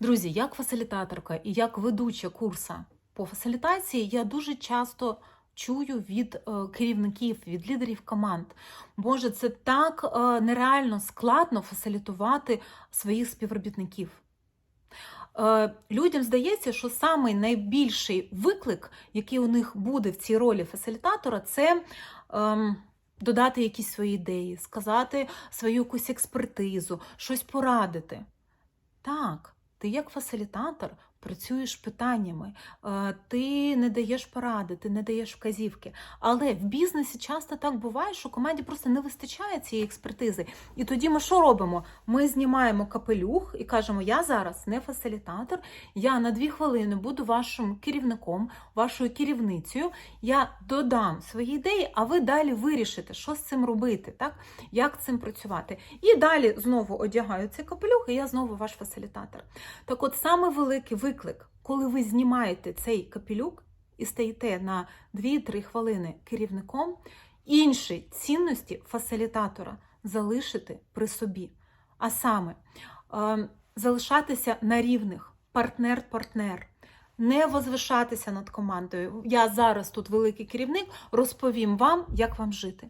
Друзі, як фасилітаторка і як ведуча курса по фасилітації, я дуже часто чую від е, керівників, від лідерів команд. Боже, це так е, нереально складно фасилітувати своїх співробітників. Е, Людям здається, що самий найбільший виклик, який у них буде в цій ролі фасилітатора, це ем, додати якісь свої ідеї, сказати свою якусь експертизу, щось порадити. Так, ти як фасилітатор працюєш питаннями, е, ти не даєш поради, ти не даєш вказівки. Але в бізнесі часто так буває, що команді просто не вистачає цієї експертизи. І тоді ми що робимо? Ми знімаємо капелюх і кажемо: я зараз не фасилітатор, я на дві хвилини буду вашим керівником, вашою керівницею. Я додам свої ідеї, а ви далі вирішите, що з цим робити, так? як цим працювати. І далі знову одягаю цей капелюх, і я знову ваш фасилітатор. Так от саме великий виклик, коли ви знімаєте цей капелюк і стаєте на 2-3 хвилини керівником, інші цінності фасилітатора залишити при собі. А саме е, залишатися на рівних, партнер-партнер. Не возвишатися над командою. Я зараз тут великий керівник, розповім вам, як вам жити.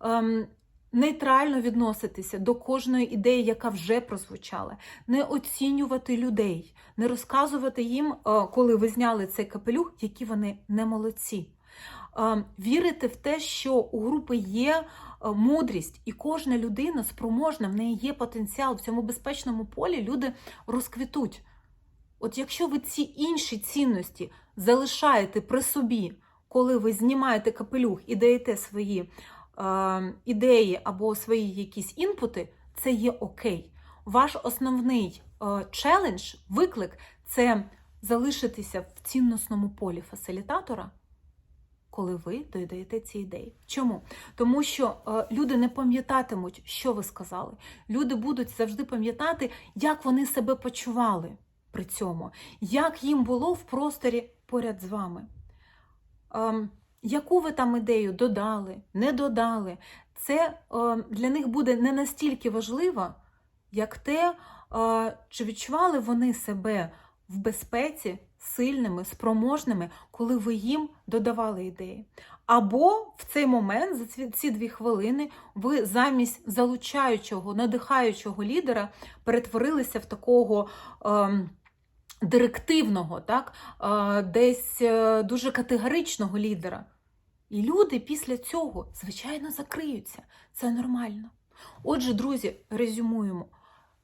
Ем, нейтрально відноситися до кожної ідеї, яка вже прозвучала, не оцінювати людей, не розказувати їм, е, коли ви зняли цей капелюх, які вони не молодці. Е, Вірити в те, що у групи є е, мудрість, і кожна людина спроможна, в неї є потенціал в цьому безпечному полі, люди розквітуть. От якщо ви ці інші цінності залишаєте при собі, коли ви знімаєте капелюх і даєте свої ідеї або свої якісь інпути, це є окей. Ваш основний е, челендж, виклик це залишитися в цінносному полі фасилітатора, коли ви додаєте ці ідеї. Чому? Тому що е, люди не пам'ятатимуть, що ви сказали. Люди будуть завжди пам'ятати, як вони себе почували при цьому, як їм було в просторі поряд з вами. Ем, яку ви там ідею додали, не додали, це е, для них буде не настільки важливо, як те, е, чи відчували вони себе в безпеці, сильними, спроможними, коли ви їм додавали ідеї. Або в цей момент, за ці, дві хвилини, ви замість залучаючого, надихаючого лідера перетворилися в такого. Е, Директивного, так, е, десь дуже категоричного лідера. І люди після цього, звичайно, закриються. Це нормально. Отже, друзі, резюмуємо,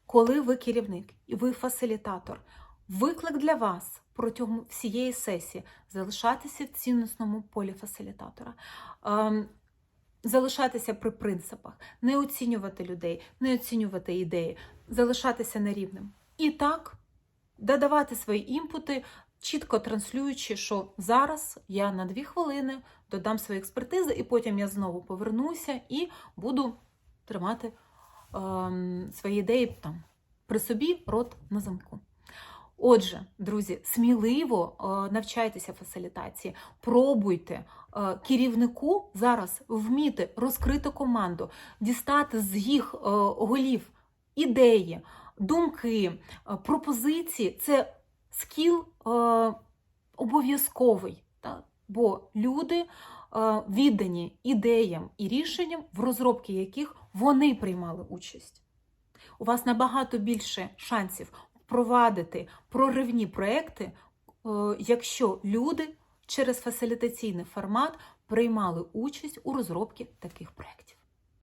коли ви керівник і ви фасилітатор, виклик для вас протягом всієї сесії залишатися в цінносному полі фасилітатора. ем, Залишатися при принципах, не оцінювати людей, не оцінювати ідеї, залишатися нерівним. І так, додавати свої імпути, чітко транслюючи, що зараз я на дві хвилини додам свої експертизи, і потім я знову повернуся і буду тримати ем, свої ідеї там при собі, рот на замку. Отже, друзі, сміливо е, навчайтеся фасилітації, пробуйте е, керівнику зараз вміти розкрити команду, дістати з їх е, голів ідеї, думки, е, пропозиції. Це скіл е, обов'язковий, бо люди е, віддані ідеям і рішенням, в розробці яких вони приймали участь. У вас набагато більше шансів впровадити проривні проекти, е, якщо люди через фасилітаційний формат приймали участь у розробці таких проєктів.